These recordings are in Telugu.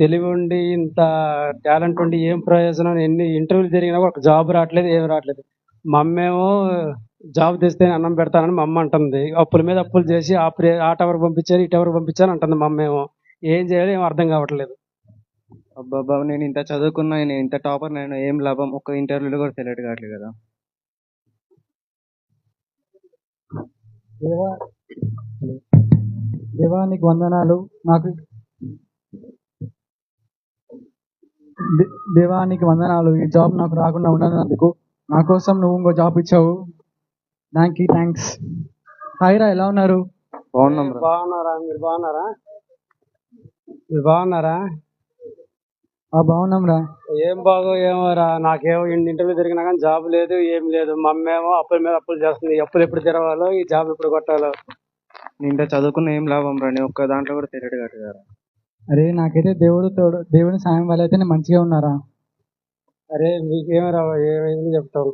తెలివి ఉండి ఇంత టాలెంట్ ఉండి ఏం ప్రయోజనం? ఎన్ని ఇంటర్వ్యూలు జరిగినా కూడా ఒక జాబ్ రావట్లేదు ఏం రావట్లేదు. మా అమ్మేమో జాబ్ తెస్తే అన్నం పెడతానని మా అమ్మ అంటుంది. అప్పుల మీద అప్పులు చేసి ఆ ప్రే ఆ టవర్ పంపించారు ఈ టవర్ పంపించారు అంటుంది మా అమ్మేమో ఏం చేయాలో ఏం అర్థం కావట్లేదు. అబ్బాబ్బా నేను ఇంత చదువుకున్నా నేను ఇంత టాపర్ నేను ఏం లాభం? ఒక్క ఇంటర్వ్యూలో కూడా సెలెక్ట్ కావట్లేదు కదా. దేవా దేవా నీకు వందనాలు. నాకు దే- దేవా నీకు వందనాలు. ఈ జాబ్ నాకు రాకుండా ఉండనందుకు. నా కోసం నువ్వు ఇంకో జాబ్ ఇచ్చావు. దానికి థ్యాంక్స్ హాయ్ రా ఎలా ఉన్నారు? బాగున్నాం బాగున్నారా? మీరు బాగున్నారా? మీరు బాగున్నారా? ఆ బాగున్నాం రా. ఏం బాగో ఏమో రా. నాకేమో ఇంటర్వ్యూ జరిగినా కానీ జాబ్ లేదు ఏం లేదు. మా అమ్మేమో అప్పుల మీద అప్పులు చేస్తుంది. అప్పులు ఎప్పుడు తెరవాలో ఈ జాబ్ ఎప్పుడు కొట్టాలో. ఇంత చదువుకున్న ఏం లాభం రా? నేను ఒక్క దాంట్లో కూడా కావట్లేదు కదా అరే నాకైతే దేవుడు తోడు దేవుని సాయం వల్ల అయితే నేను మంచిగా ఉన్నారా? అరే మీకేమో రా ఏమైంది చెప్తావు?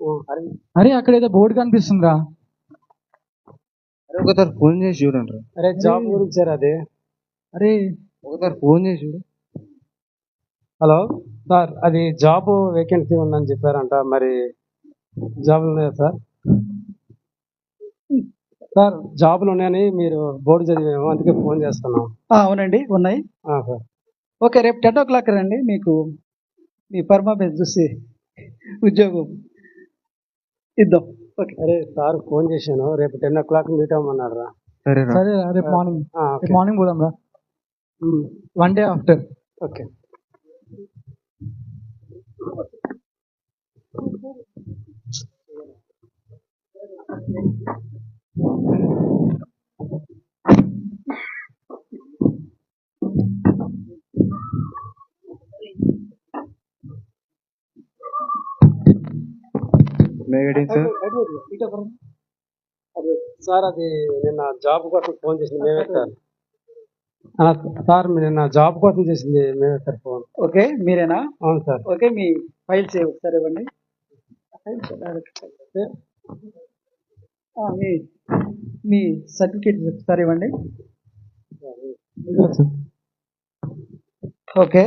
ఓ, అరే. అక్కడ ఏదో బోర్డు కనిపిస్తుందిరా. అరే ఒకసారి ఫోన్ చేసి చూడండి అరే జాబ్ గురించి అది. అరే. ఒకసారి ఫోన్ చేసి చూడు. హలో? సార్ అది జాబ్ వేకెన్సీ ఉందని చెప్పారంట. మరి జాబ్ ఉన్నాయా సార్? సార్ జాబులు ఉన్నాయని మీరు బోర్డు చదివాము అందుకే ఫోన్ చేస్తున్నాం. ఆ, అవునండి ఉన్నాయి. ఆ, సార్. ఓకే రేపు టెన్ ఓ క్లాక్ రండి మీకు మీ పర్ఫార్మెన్స్ చూసి ఉద్యోగం ఇద్దాం. ఓకే. అరే సార్ ఫోన్ చేశాను. రేపు టెన్ ఓ క్లాక్ మీట్ అవ్వమన్నాడు రా సరే రా. సరే రా రేపు మార్నింగ్. ఆ, ఓకే. రేపు మార్నింగ్ పోదాం రా. One day after. Okay. Sir అదే సార్ అది నిన్న జాబ్ కోసం ఫోన్ చేసింది మేమే సార్. సార్ నిన్న జాబ్ కోసం చేసింది మేమే సార్ ఫోన్ ఓకే మీరేనా? అవును సార్. ఓకే మీ ఫైల్స్ ఒకసారి ఇవ్వండి. మీ మీ సర్టిఫికేట్ ఒకసారి ఇవ్వండి. ఓకే.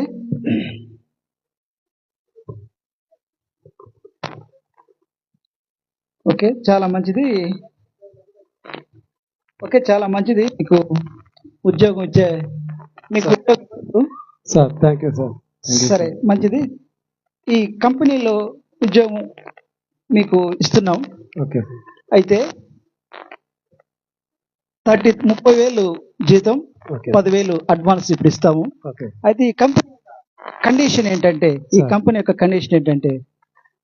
ఓకే చాలా మంచిది. ఓకే చాలా మంచిది. మీకు ఉద్యోగం ఇచ్చే మీకు సార్. Thank you sir. సరే మంచిది. ఈ కంపెనీలో ఉద్యోగం మీకు ఇస్తున్నాం. ఓకే. అయితే థర్టీ ముప్పై వేలు జీతం పదివేలు అడ్వాన్స్ ఇప్పుడు ఇస్తాము. అయితే ఈ కంపెనీ కండిషన్ ఏంటంటే ఈ. కంపెనీ యొక్క కండిషన్ ఏంటంటే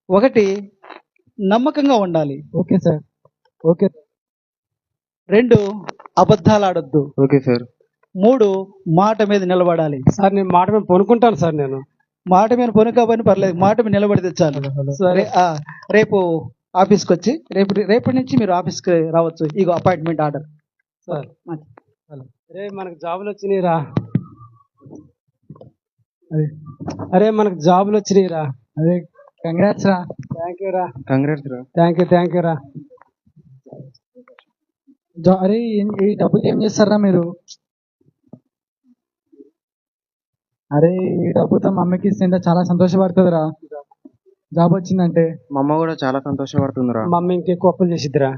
ఒకటి నమ్మకంగా ఉండాలి. Okay sir. ఓకే. రెండు అబద్ధాలు ఆడొద్దు ఓకే సార్. మూడు మాట మీద నిలబడాలి. సార్ నేను మాట మీద పొనుకుంటాను సార్ నేను. మాట మీద పొనుకోబని పర్లేదు. మాట మీద నిలబడితే చాలు. సరే రేపు ఆఫీస్కి వచ్చి రేపు రేపటి నుంచి మీరు ఆఫీస్కి రావచ్చు. ఇగో అపాయింట్మెంట్ ఆర్డర్. సార్. అరే మనకు జాబులు వచ్చినాయిరా అరే అరే మనకు జాబులు వచ్చినాయిరా అదే కంగ్రాట్స్ రా. థ్యాంక్ యూ రా కంగ్రాట్స్ రా థ్యాంక్ యూ థ్యాంక్ యూ రా జా- అరే ఈ డబ్బులు ఏం చేస్తారా మీరు? అరే ఈ డబ్బుతో మా అమ్మకి ఇస్తే చాలా సంతోషపడుతుందిరా జాబ్ వచ్చిందంటే. మా అమ్మ కూడా చాలా సంతోషపడుతుంది రా. మా అమ్మ ఇంకెక్కువ అప్పులు చేసిద్దిరా.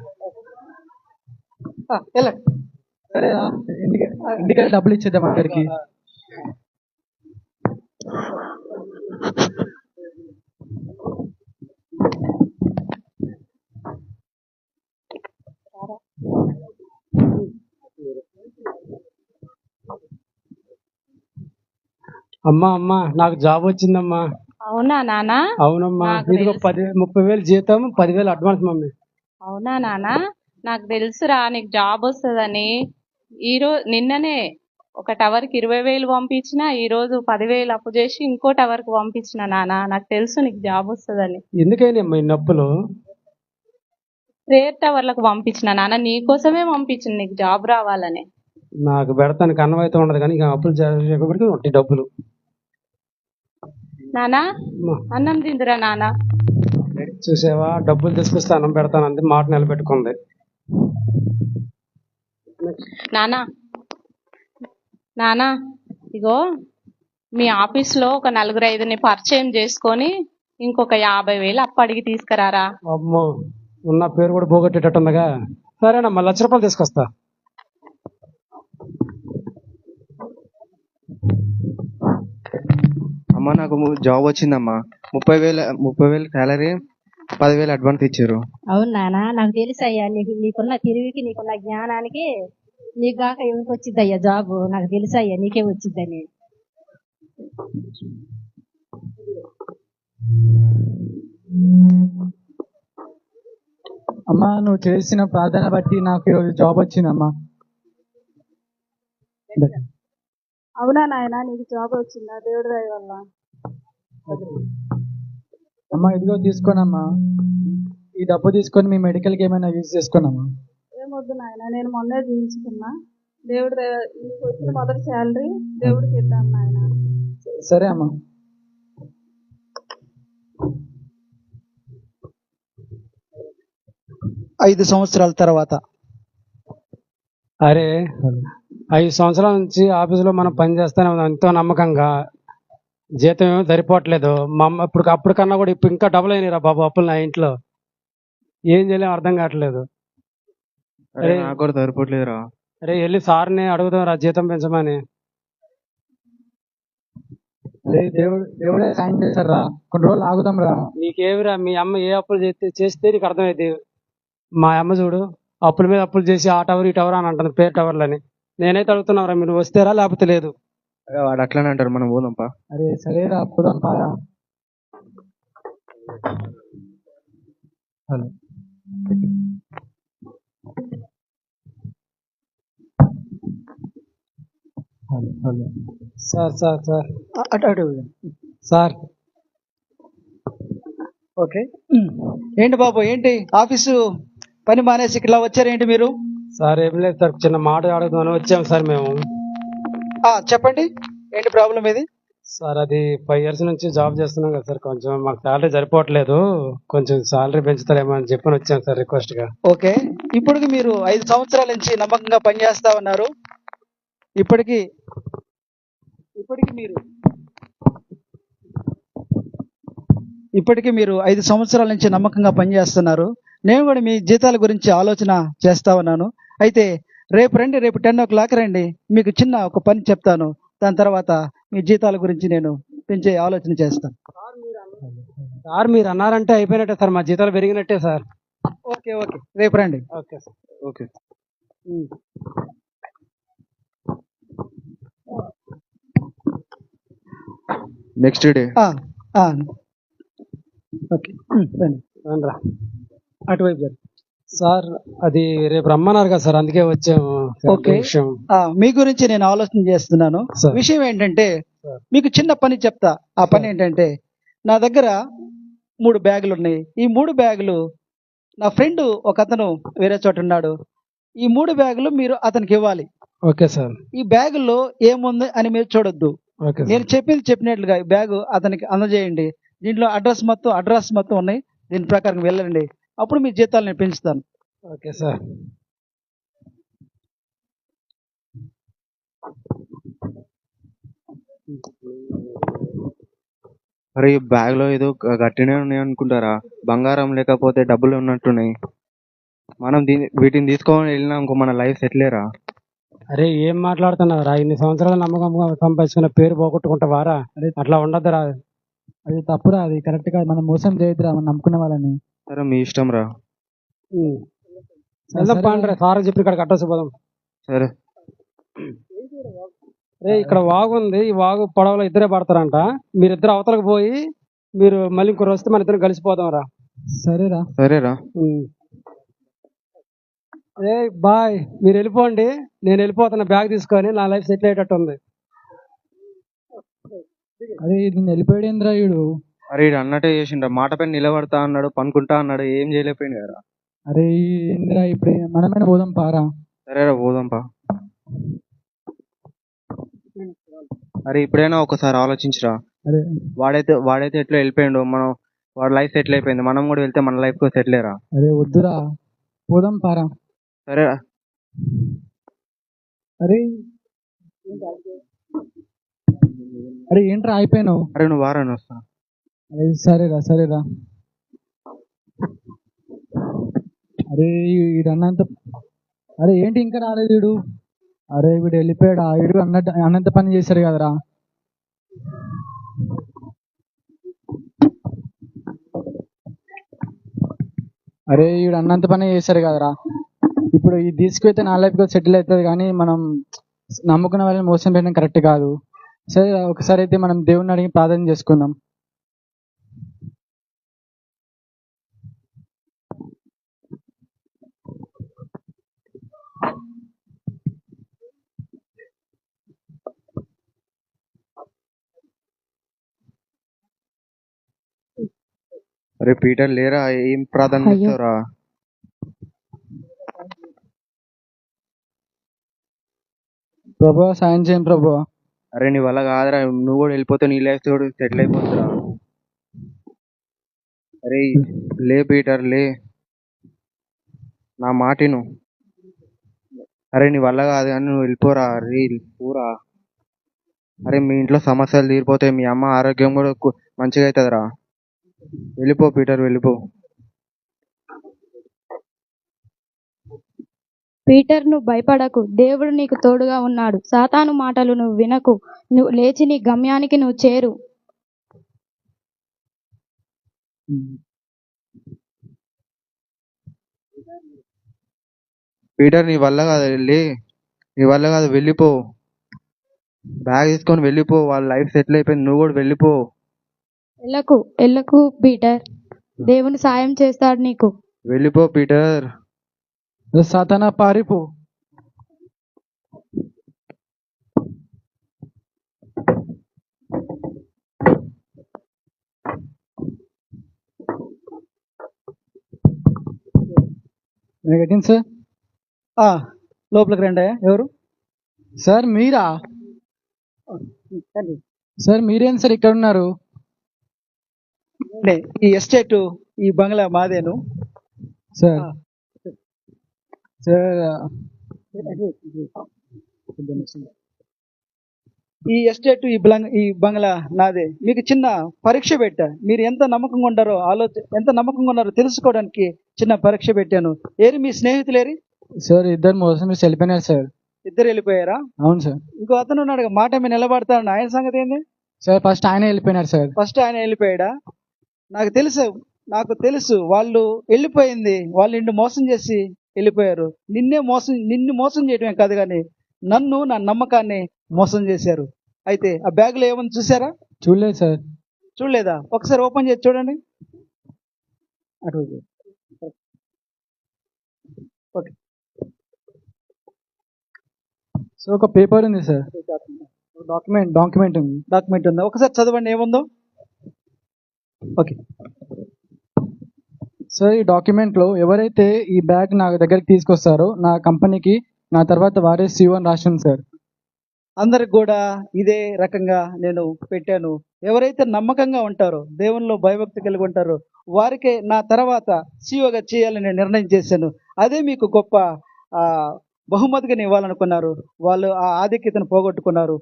ఇంటికి ఇంటికి డబ్బులు ఇచ్చేద్దాం అందరికి. అమ్మా అమ్మా నాకు జాబ్ వచ్చిందమ్మా. అవునా నానా? అవునమ్మా ఇదిగో. పది ముప్పై వేలు జీతం పదివేలు అడ్వాన్స్ మమ్మీ. అవునా నానా? నాకు తెలుసురా నీకు జాబ్ వస్తుందని. ఈ రోజు నిన్ననే ఒక టవర్కి ఇరవై వేలు పంపించిన ఈ రోజు పదివేలు అప్పు చేసి ఇంకో టవర్కి పంపించిన నానా. నాకు తెలుసు నీకు జాబ్ వస్తుందని. ఎందుకైనా ఈ నొప్పులు? ప్రేయర్ టవర్లకు పంపించిన నాన్న నీకోసమే పంపించిన నీకు జాబ్ రావాలని. నాకు పెడతానికి అన్నం అయితే ఉండదు కానీ ఇక అప్పులు ఉంటాయి డబ్బులు. నానా? అన్నం తిందురా నానా? చూసావా? డబ్బులు తీసుకొస్తే అన్నం పెడతాను అంది. మాట నిలబెట్టుకుంది. నానా? నానా? ఇగో మీ ఆఫీస్లో ఒక నలుగురు ఐదుని పరిచయం చేసుకొని ఇంకొక యాభై వేలు అప్పు అడిగి తీసుకురారా? అమ్మో ఉన్న పేరు కూడా పోగొట్టేటట్టుందిగా. సరేనమ్మా లక్ష రూపాయలు తీసుకొస్తా. అమ్మ నాకు జాబ్ వచ్చిందమ్మా. ముప్పై వేల ముప్పై వేలు శాలరీ పదివేలు అడ్వాన్స్ ఇచ్చారు. అవును నాన్న నాకు తెలుసు అయ్యా నీకు నీకున్న తిరిగికి నీకున్న జ్ఞానానికి నీకు కాక ఎవరికి వచ్చింది అయ్యా జాబ్ నాకు తెలుసు అయ్యా నీకే వచ్చిందని. అమ్మా నువ్వు చేసిన ప్రార్థన బట్టి నాకు ఈరోజు జాబ్ వచ్చిందమ్మా. అవునా నాయన? నీకు జాబ్ వచ్చిందా? దేవుడి దయ వల్ల. అమ్మా ఇదిగో తీసుకోనమ్మా. ఈ డబ్బు తీసుకొని మీ మెడికల్కి ఏమైనా యూజ్ చేసుకోనమ్మా. ఏమొద్దు నాయన నేను మొన్నే జీవించుకున్నా దేవుడి దయ నీకు వచ్చిన మొదటి శాలరీ దేవుడికి ఇద్దాం నాయన. సరే అమ్మా. ఐదు సంవత్సరాల తర్వాత. అరే ఐదు సంవత్సరాల నుంచి ఆఫీసులో మనం పని చేస్తానే ఉన్నాం. ఎంతో నమ్మకంగా. జీతం ఏమో సరిపోవట్లేదు. మా అమ్మ ఇప్పుడు అప్పుడు కన్నా కూడా ఇప్పుడు ఇంకా డబుల్ అయినాయిరా బాబు అప్పులు నా ఇంట్లో. ఏం చేయలేం అర్థం కావట్లేదు. అరే. నాకు కూడా సరిపోవట్లేదురా. అరే వెళ్ళి సార్ని అడుగుదాం రా జీతం పెంచమని. దేవుడు దేవుడే సాయం చేశారా కొన్ని రోజులు ఆగుదాం రా నీకేమిరా మీ అమ్మ ఏ అప్పులు చేస్తే చేస్తే నీకు అర్థమైంది మా అమ్మ చూడు అప్పుల మీద అప్పులు చేసి ఆ టవర్ ఈ టవర్ అని అంటుంది పేరు టవర్లని. నేనైతే అడుగుతున్నారా మీరు వస్తేరా లేకపోతే లేదు? అరే వాడు అట్లానే అంటారు మనం పోదాంపా. అరే సరేరా పోదాం పారా hello. Hello hello. Sir sir sir. అటు అటు సార్. ఓకే. ఏంటి బాబు ఏంటి? ఆఫీసు పని మానేసి ఇట్లా వచ్చారేంటి మీరు? సార్ ఏం లేదు సార్ చిన్న మాట అడుగుదామని వచ్చాం సార్ మేము. చెప్పండి. ఏంటి ప్రాబ్లం ఇది సార్ అది ఫైవ్ ఇయర్స్ నుంచి జాబ్ చేస్తున్నాం కదా సార్ కొంచెం మాకు శాలరీ సరిపోవట్లేదు కొంచెం శాలరీ పెంచుతారేమో అని చెప్పని వచ్చాం సార్ రిక్వెస్ట్గా. ఓకే. ఇప్పటికి మీరు ఐదు సంవత్సరాల నుంచి నమ్మకంగా పనిచేస్తా ఉన్నారు. ఇప్పటికి ఇప్పటికి మీరు ఇప్పటికి మీరు ఐదు సంవత్సరాల నుంచి నమ్మకంగా పనిచేస్తున్నారు. నేను కూడా మీ జీతాల గురించి ఆలోచన చేస్తా ఉన్నాను. అయితే రేపు రండి రేపు టెన్ ఓ క్లాక్ రండి. మీకు చిన్న ఒక పని చెప్తాను. దాని తర్వాత మీ జీతాల గురించి నేను పెంచే ఆలోచన చేస్తాను. సార్ మీరు అన్నారంటే అయిపోయినట్టే సార్ మా జీతాలు పెరిగినట్టే సార్. Okay okay. రేపు రండి. Okay sir. Okay. Next day ఆ, ఆ. ఓకే. రండి. రా. అటువైపు. సార్ అది రేపు రమ్మన్నారు కదా సార్ అందుకే వచ్చాము ఓకే. విషయం ఆ, మీ గురించి నేను ఆలోచన చేస్తున్నాను. విషయం ఏంటంటే. మీకు చిన్న పని చెప్తా. ఆ పని ఏంటంటే నా దగ్గర మూడు బ్యాగులు ఉన్నాయి. ఈ మూడు బ్యాగులు నా ఫ్రెండ్ ఒక అతను వేరే చోట ఉన్నాడు. ఈ మూడు బ్యాగులు మీరు అతనికి ఇవ్వాలి. Okay sir. ఈ బ్యాగుల్లో ఏముంది అని మీరు చూడొద్దు. Okay sir. నేను చెప్పింది చెప్పినట్లుగా ఈ బ్యాగు అతనికి అందజేయండి. దీంట్లో అడ్రస్ మొత్తం అడ్రస్ మొత్తం ఉన్నాయి. దీని ప్రకారం వెళ్ళండి. అప్పుడు మీ జీతాలు నేను పెంచుతాను. Okay sir. అరే ఈ బ్యాగ్లో ఏదో గట్టినే ఉన్నాయి అనుకుంటారా? బంగారం లేకపోతే డబ్బులు ఉన్నట్టున్నాయి. మనం దీని వీటిని తీసుకొని వెళ్ళినా ఇంకో మన లైఫ్ సెటిలేరా అరే ఏం మాట్లాడుతున్నావురా? ఇన్ని సంవత్సరాల నమ్మకంగా సంపాదించుకున్న పేరు పోగొట్టుకుంటావారా అట్లా ఉండదురా. అది తప్పురా అది కరెక్ట్గా మనం మోసం చేయొద్దురా మనం నమ్ముకునే వాళ్ళని. సరే మీ ఇష్టం రా. వెళ్దాం పాండ్రా సార్ చెప్పి ఇక్కడ కట్టొచ్చు పోదాం సరే. రే ఇక్కడ వాగు ఉంది. ఈ వాగు పొడవలో ఇద్దరే పడతారంట. మీరిద్దరు అవతలకు పోయి మీరు మళ్ళీ ఇంకొక వస్తే మన ఇద్దరం కలిసిపోదాం రా. సరేరా. సరేరా. ఏ బాయ్. మీరు వెళ్ళిపోండి. నేను వెళ్ళిపోతున్నా బ్యాగ్ తీసుకొని నా లైఫ్ సెటిల్ అయ్యేటట్టు ఉంది. అదే నేను వెళ్ళిపోయాడేంద్రా వీడు? అరే అన్నట్టే చేసిండ్రా మాట పైన నిలబడతా అన్నాడు పనుకుంటా అన్నాడు ఏం చేయలేకపోయింది కదా అరే ఏంద్రా ఇప్పుడు మనమైనా పోదాం పారా? సరేరా పోదాంపా అరే ఇప్పుడైనా ఒకసారి ఆలోచించరా. అరే. వాడైతే వాడైతే ఎట్లా వెళ్ళిపోయిండు మనం వాడి లైఫ్ సెటిల్ అయిపోయింది. మనం కూడా వెళ్తే మన లైఫ్ సెటిల్ అయ్యరా అరే వద్దురా. పోదాం పారా. సరేరా అరే. అరే ఏంట్రా అయిపోయినావు అరే నువ్వు వారాన్ని వస్తా. అరే సరేరా సరేరా. అరే వీడు అన్నంత అరే ఏంటి ఇంకా రాలేదు వీడు? అరే వీడు వెళ్ళిపోయాడా? వీడు అన్నట్టు అన్నంత పని చేశారు కదరా. అరే వీడు అన్నంత పని చేశారు కదరా. ఇప్పుడు ఇది తీసుకెళ్తే నా లైఫ్గా సెటిల్ అవుతుంది కానీ మనం నమ్ముకున్న వాళ్ళని మోసం పెట్టడం కరెక్ట్ కాదు. సరే ఒకసారి అయితే మనం దేవుణ్ణి అడిగి ప్రార్థన చేసుకుందాం. అరే పీటర్ లేరా? ఏం ప్రార్థన అయ్యో. చేస్తావురా ప్రభు సాయం చేయండి ప్రభు. అరే నీ వల్ల కాదురా నువ్వు కూడా వెళ్ళిపోతే నీ లైఫ్ కూడా సెటిల్ అయిపోతుందిరా. అరే లే పీటర్ లే. నా మాటిను అరే నీ వల్ల కాదు కానీ నువ్వు వెళ్ళిపోరా అరే పోరా అరే మీ ఇంట్లో సమస్యలు తీరిపోతాయి మీ అమ్మ ఆరోగ్యం కూడా మంచిగా అవుతుందిరా. వెళ్ళిపో పీటర్ వెళ్ళిపో. పీటర్ నువ్వు భయపడకు. దేవుడు నీకు తోడుగా ఉన్నాడు. సాతాను మాటలు నువ్వు వినకు. నువ్వు లేచి నీ గమ్యానికి నువ్వు చేరు. పీటర్ నీ వల్ల కాదు లే నీ వల్ల కాదు వెళ్ళిపో. బ్యాగ్ తీసుకొని వెళ్ళిపో. వాళ్ళ లైఫ్ సెటిల్ అయిపోయింది. నువ్వు కూడా వెళ్ళిపో. ఎల్లకు ఎల్లకు పీటర్. దేవుని సాయం చేస్తాడు నీకు. వెళ్ళిపో పీటర్. సాతానా పారిపో. కట్టింది సార్? ఆ, లోపలికి రండి. ఎవరు? సార్ మీరా? సార్ మీరేం సార్ ఇక్కడ ఉన్నారు? ఈ ఎస్టేట్ ఈ బంగ్లా మాదేను. సార్. సార్ ఈ ఎస్టేట్ ఈ బ్లంగ్ ఈ బంగ్లా నాదే. మీకు చిన్న పరీక్ష పెట్టా. మీరు ఎంత నమ్మకంగా ఉంటారో ఆలోచన ఎంత నమ్మకంగా ఉన్నారో తెలుసుకోవడానికి చిన్న పరీక్ష పెట్టాను. ఏరి మీ స్నేహితులేరి సార్ ఇద్దరు మోసం చేసి వెళ్ళిపోయినారు సార్. ఇద్దరు వెళ్ళిపోయారా? అవును సార్. ఇంకో అతను ఉన్నాడు మాట మీద నిలబడతాడు. ఆయన సంగతి ఏంది? సార్ ఫస్ట్ ఆయన వెళ్ళిపోయినారు సార్. ఫస్ట్ ఆయన వెళ్ళిపోయాడా? నాకు తెలుసు నాకు తెలుసు వాళ్ళు వెళ్ళిపోయింది వాళ్ళు నిన్ను మోసం చేసి వెళ్ళిపోయారు. నిన్నే మోసం నిన్ను మోసం చేయడమే కాదు కానీ నన్ను నా నమ్మకాన్ని మోసం చేశారు. అయితే ఆ బ్యాగ్లో ఏమని చూసారా చూడలేదు సార్. చూడలేదా? ఒకసారి ఓపెన్ చేసి చూడండి. అటు. ఓకే. సో ఒక పేపర్ ఉంది సార్. డాక్యుమెంట్ డాక్యుమెంట్ ఉంది డాక్యుమెంట్ ఉందా. ఒకసారి చదవండి ఏముందో? ఓకే సో ఈ డాక్యుమెంట్లో ఎవరైతే ఈ బ్యాగ్ నా దగ్గరికి తీసుకొస్తారో నా కంపెనీకి నా తర్వాత వారే సీఓ అని రాశాను సార్ అందరికి కూడా ఇదే రకంగా నేను పెట్టాను. ఎవరైతే నమ్మకంగా ఉంటారో దేవునిలో భయభక్తి కలిగి ఉంటారో వారికే నా తర్వాత సీఓగా చేయాలని నేను నిర్ణయం చేశాను. అదే మీకు గొప్ప బహుమతిగా ఇవ్వాలనుకున్నారు. వాళ్ళు ఆ ఆధిక్యతను పోగొట్టుకున్నారు.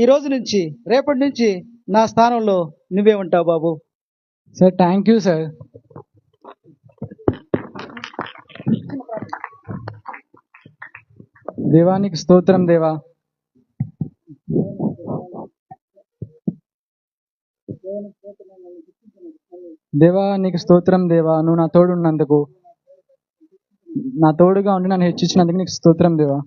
ఈ రోజు నుంచి రేపటి నుంచి నా స్థానంలో నువ్వే ఉంటావు బాబు. సార్ థ్యాంక్ యూ సార్ దేవానికి స్తోత్రం దేవా దేవా నీకు స్తోత్రం దేవా నువ్వు నా తోడు ఉన్నందుకు నా తోడుగా ఉండి నన్ను హెచ్చించినందుకు నీకు స్తోత్రం దేవా